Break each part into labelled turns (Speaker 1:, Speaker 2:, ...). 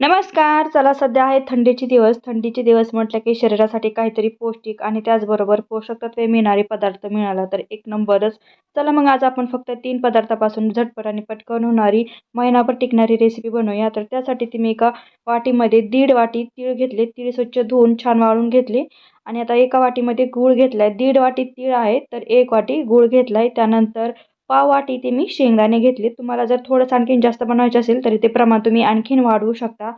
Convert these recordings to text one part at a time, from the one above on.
Speaker 1: नमस्कार चला सध्या आहे थंडीचे दिवस. थंडीचे दिवस म्हटलं की शरीरासाठी काहीतरी पौष्टिक आणि त्याचबरोबर पोषक तत्वे मिळणारे पदार्थ मिळाला तर एक नंबरच. चला मग आज आपण फक्त तीन पदार्थापासून झटपट आणि पटकन होणारी महिनाभर टिकणारी रेसिपी बनवूया. तर त्यासाठी ती मी एका वाटीमध्ये दीड वाटी तीळ घेतले. तीळ स्वच्छ धुवून छान वाळून घेतले. आणि आता एका वाटीमध्ये गूळ घेतला आहे दीड वाटी तीळ आहे तर एक वाटी गूळ घेतला आहे त्यानंतर पाव वाटी ते मी शेंगदाणे घेतले तुम्हाला जर थोडंसं आणखीन जास्त बनवायचे असेल तरी ते प्रमाण तुम्ही आणखीन वाढवू शकता.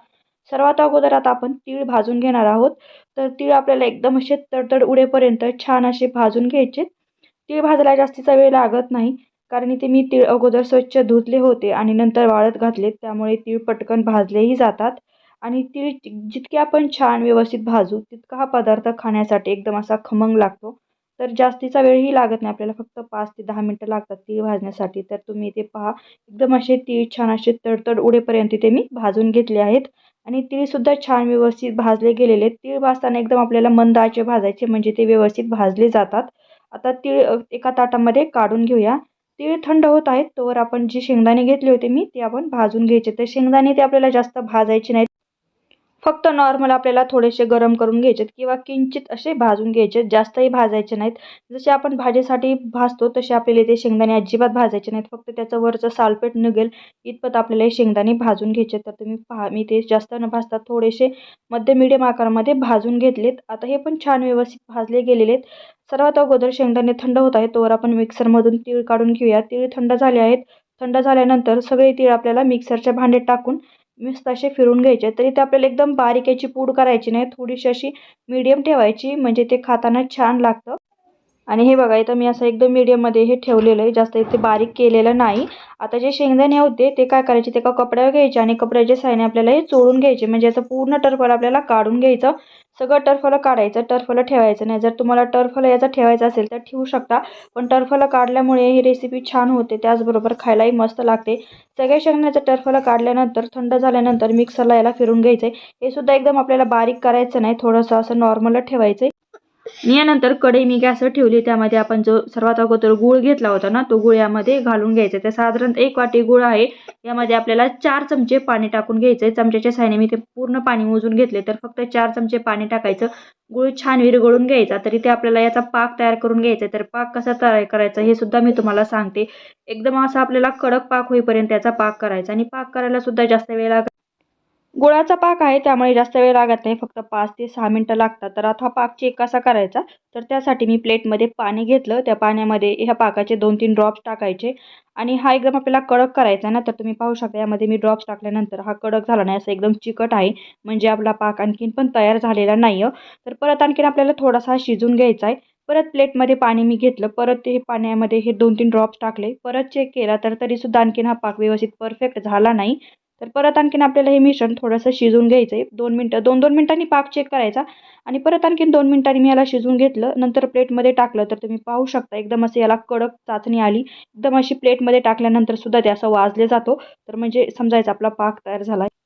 Speaker 1: सर्वात अगोदर आता आपण तीळ भाजून घेणार आहोत. तर तीळ आपल्याला एकदम असे तडतड उडेपर्यंत छान असे भाजून घ्यायचे तीळ भाजायला जास्तीचा वेळ लागत नाही कारण इथे मी तीळ अगोदर स्वच्छ धुतले होते आणि नंतर वाळत घातले त्यामुळे तीळ पटकन भाजलेही जातात. आणि तीळ जितके आपण छान व्यवस्थित भाजू तितका हा पदार्थ खाण्यासाठी एकदम असा खमंग लागतो. तर जास्तीचा वेळही लागत नाही आपल्याला. फक्त पाच ते दहा मिनटं लागतात तीळ भाजण्यासाठी. तर तुम्ही ते पहा. एकदम असे तीळ छान असे तडतड उडेपर्यंत ते मी भाजून घेतले आहेत. आणि तीळसुद्धा छान व्यवस्थित भाजले गेलेले तीळ भाजताना एकदम आपल्याला मंद आचे भाजायचे म्हणजे ते व्यवस्थित भाजले जातात. आता तीळ एका ताटामध्ये काढून घेऊया. तीळ थंड होत आहेत. तोवर आपण जे शेंगदाणे घेतले होते मी ते आपण भाजून घ्यायचे. तर शेंगदाणे ते आपल्याला जास्त भाजायचे नाहीत. फक्त नॉर्मल आपल्याला थोडेसे गरम करून घ्यायचे किंवा किंचित असे भाजून घ्यायचे जास्तही भाजायचे नाहीत. जसे आपण भाजीसाठी भाजतो तसे आपल्याला ते शेंगदाणे अजिबात भाजायचे नाहीत. फक्त त्याचं वरचं सालपेट निघेल. इतपत आपल्याला हे शेंगदाणे भाजून घ्यायचे तर तुम्ही पहा मी ते जास्त न भाजता थोडेसे मध्य मिडियम आकारामध्ये भाजून घेतलेत. आता हे पण छान व्यवस्थित भाजले गेलेले आहेत. सर्वात अगोदर शेंगदाणे थंड होत आहेत. तोवर आपण मिक्सरमधून तीळ काढून घेऊया. तीळ थंड झाले आहेत. थंड झाल्यानंतर सगळे तीळ आपल्याला मिक्सरच्या भांड्यात टाकून मस्त असे फिरून घ्यायचे तरी ते आपल्याला एकदम बारीक याची पूड करायची नाही थोडीशी अशी मीडियम ठेवायची म्हणजे ते खाताना छान लागतं. आणि हे बघा इथं मी असं एकदम मीडियममध्ये हे ठेवलेलं आहे. जास्त इथे बारीक केलेलं नाही. आता जे शेंगदाणे होते ते काय करायचे? ते का कपड्यावर घ्यायचे आणि कपड्याच्या साईने आपल्याला हे चोळून घ्यायचे. म्हणजे याचं पूर्ण टर्फल आपल्याला काढून घ्यायचं. सगळं टर्फलं काढायचं. टर्फलं ठेवायचं नाही. जर तुम्हाला टर्फलं याचा ठेवायचं असेल तर ठेवू शकता. पण टर्फलं काढल्यामुळे ही रेसिपी छान होते. त्याचबरोबर खायलाही मस्त लागते. सगळ्या शेंगण्याचं टर्फलं काढल्यानंतर थंड झाल्यानंतर मिक्सरला याला फिरून घ्यायचं आहे हे सुद्धा एकदम आपल्याला बारीक करायचं नाही. थोडंसं असं नॉर्मल ठेवायचं आहे यानंतर कढई मी गॅसवर ठेवली. त्यामध्ये आपण जो सर्वात अगोदर गूळ घेतला होता ना तो गुळ यामध्ये घालून घ्यायचा. त्या साधारण एक वाटी गुळ आहे. यामध्ये आपल्याला चार चमचे पाणी टाकून घ्यायचं आहे. चमच्याच्या साहाय्याने मी ते पूर्ण पाणी मोजून घेतले. तर फक्त चार चमचे पाणी टाकायचं. गुळ छान विरघळून घ्यायचा. तरी ते आपल्याला याचा पाक तयार करून घ्यायचा तर पाक कसा तयार करायचा हे सुद्धा मी तुम्हाला सांगते. एकदम असा आपल्याला कडक पाक होईपर्यंत याचा पाक करायचा. आणि पाक करायला सुद्धा जास्त वेळ लागत गुळाचा पाक आहे त्यामुळे जास्त वेळ लागत नाही. फक्त पाच ते सहा मिनटं लागतात. तर आता हा पाक चेक कसा करायचा? तर त्यासाठी मी प्लेटमध्ये पाणी घेतलं. त्या पाण्यामध्ये ह्या पाकाचे दोन तीन ड्रॉप्स टाकायचे. आणि हा एकदम आपल्याला कडक करायचा ना तर तुम्ही पाहू शकता यामध्ये मी ड्रॉप्स टाकल्यानंतर हा कडक झाला नाही. असं एकदम चिकट आहे. म्हणजे आपला पाक आणखीन पण तयार झालेला नाही तर परत आणखीन आपल्याला थोडासा शिजून घ्यायचा आहे. परत प्लेटमध्ये पाणी मी घेतलं. परत हे पाण्यामध्ये हे दोन तीन ड्रॉप्स टाकले. परत चेक केला तर तरीसुद्धा आणखीन हा पाक व्यवस्थित परफेक्ट झाला नाही. तर परत आणखीन आपल्याला हे मिश्रण थोडंसं शिजून घ्यायचं आहे दोन मिनटं दोन दोन मिनटांनी पाक चेक करायचा. आणि परत आणखीन दोन मिनटांनी मी याला शिजून घेतलं. नंतर प्लेटमध्ये टाकलं तर तुम्ही पाहू शकता एकदम असं याला कडक चाचणी आली. एकदम अशी प्लेटमध्ये टाकल्यानंतर सुद्धा ते असं वाजले जातो. तर म्हणजे समजायचं आपला पाक तयार झाला आहे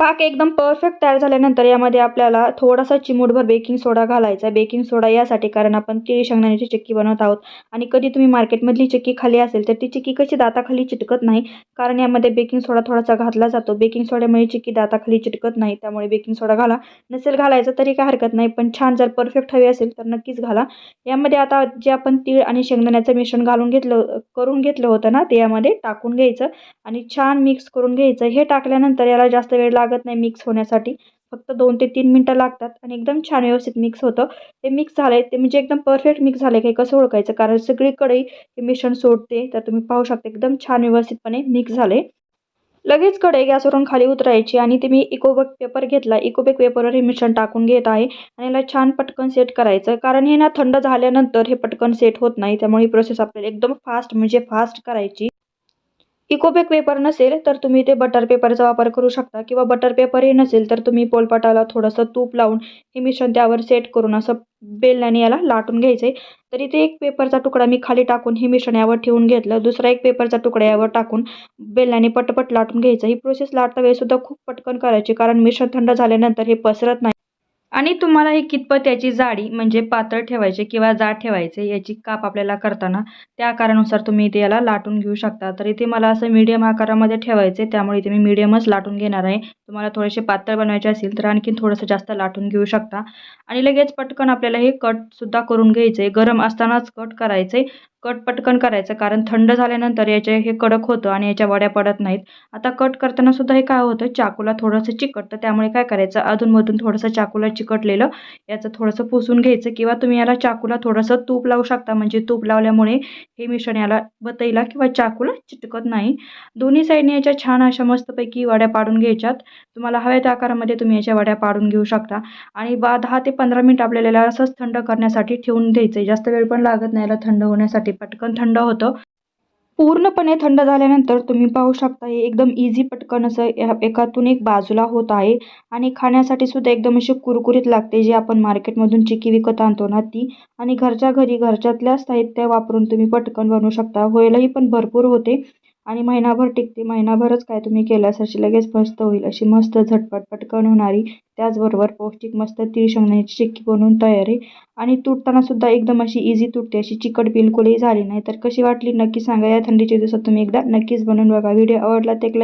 Speaker 1: पाक एकदम परफेक्ट तयार झाल्यानंतर यामध्ये आपल्याला थोडासा चिमूटभर बेकिंग सोडा घालायचा. बेकिंग सोडा यासाठी कारण आपण केळी शेंगदाण्याची चिक्की बनवत आहोत. आणि कधी तुम्ही मार्केटमधली चिक्की खाली असेल तर ती चिक्की कशी दाताखाली चिटकत नाही? कारण यामध्ये बेकिंग सोडा थोडासा घातला जातो. बेकिंग सोड्यामुळे चिक्की दाताखाली चिटकत नाही. त्यामुळे बेकिंग सोडा घाला. नसेल घालायचं तरी काय हरकत नाही. पण छान जर परफेक्ट हवी असेल तर नक्कीच घाला. यामध्ये आता जे आपण तीळ आणि शेंगदाण्याचं मिश्रण घालून घेतलं करून घेतलं होतं ना ते यामध्ये टाकून घ्यायचं. आणि छान मिक्स करून घ्यायचं. हे टाकल्यानंतर याला जास्त वेळ लागत नाही मिक्स होण्यासाठी. फक्त दोन ते तीन मिनटं लागतात आणि एकदम छान व्यवस्थित मिक्स होतं. ते मिक्स झालं आहे ते म्हणजे एकदम परफेक्ट मिक्स झालं आहे काही कसं ओळखायचं? कारण सगळीकडे हे मिश्रण सोडते तर तुम्ही पाहू शकता एकदम छान व्यवस्थितपणे मिक्स झाले लगेच कढई गॅसवरून खाली उतरायची आणि ते मी इकोबेक पेपर घेतला. इकोबेक पेपरवर हे मिश्रण टाकून घेत आहे आणि याला छान पटकन सेट करायचं. कारण हे ना थंड झाल्यानंतर हे पटकन सेट होत नाही. त्यामुळे ही प्रोसेस आपल्याला एकदम फास्ट म्हणजे फास्ट करायची. इकोबेक पेपर नसेल तर तुम्ही ते बटर पेपरचा वापर करू शकता. किंवा बटर पेपरही नसेल तर तुम्ही पोलपाटाला थोडंसं तूप लावून हे मिश्रण त्यावर सेट करून असं बेलण्याने याला लाटून घ्यायचं आहे तर इथे एक पेपरचा तुकडा मी खाली टाकून हे मिश्रण यावर ठेवून घेतलं. दुसरा एक पेपरचा तुकडा यावर टाकून बेलण्याने पटपट लाटून घ्यायचं. ही प्रोसेस लाटता वेळेसुद्धा खूप पटकन करायची कारण मिश्रण थंड झाल्यानंतर हे पसरत नाही. आणि तुम्हाला हे कितपत याची जाडी म्हणजे पातळ ठेवायची किंवा जाड ठेवायचे याची काप आपल्याला करताना त्या आकारानुसार तुम्ही इथे याला लाटून घेऊ शकता. तर इथे मला असं मीडियम आकारामध्ये ठेवायचे त्यामुळे इथे मी मीडियमच लाटून घेणार आहे. तुम्हाला थोडेसे पातळ बनवायचे असेल तर आणखीन थोडंसं जास्त लाटून घेऊ शकता. आणि लगेच पटकन आपल्याला हे कटसुद्धा करून घ्यायचं. आहे गरम असतानाच कट करायचं. आहे कट पटकन करायचं कारण थंड झाल्यानंतर याचे हे कडक होतं आणि याच्या वड्या पडत नाहीत. आता कट करताना सुद्धा हे काय होतं? चाकूला थोडंसं चिकटतं त्यामुळे काय करायचं? अधूनमधून थोडंसं चाकूला चिकटलेलं याचं थोडंसं पुसून घ्यायचं किंवा तुम्ही याला चाकूला थोडंसं तूप लावू शकता. म्हणजे तूप लावल्यामुळे हे मिश्रण याला बतईला किंवा चाकूला चिटकत नाही. दोन्ही साईडने याच्या छान अशा मस्तपैकी वड्या पाडून घ्यायच्यात. तुम्हाला हव्या त्या आकारामध्ये तुम्ही याच्या वड्या पाडून घेऊ शकता. आणि बा दहा ते पंधरा मिनिट आपल्याला याला असंच थंड करण्यासाठी ठेवून द्यायचं जास्त वेळ पण लागत नाही याला थंड होण्यासाठी. पटकन थंड होतं. पूर्णपणे थंड झाल्यानंतर तुम्ही पाहू शकता हे एकदम इझी पटकन असं ह्या एकातून एक बाजूला होत आहे. आणि खाण्यासाठी सुद्धा एकदम अशी कुरकुरीत लागते जी आपण मार्केटमधून चिक्की विकत आणतो ना ती. आणि घरच्या घरी घरच्यातल्या साहित्य वापरून तुम्ही पटकन बनवू शकता. होयलाही पण भरपूर होते. आणि महिनाभर टिकते. महिनाभरच काय तुम्ही केल्यास अशी लगेच मस्त होईल अशी मस्त झटपट पटकन होणारी त्याचबरोबर पौष्टिक मस्त तीळ शेंगदाण्याची चिक्की बनवून तयार आहे. आणि तुटताना सुद्धा एकदम अशी इझी तुटते अशी चिकट बिलकुलही झाली नाही. तर कशी वाटली? नक्की सांगा. या थंडीच्या दिवसात तुम्ही एकदा नक्कीच बनवून बघा. व्हिडिओ आवडला तर एक लाईक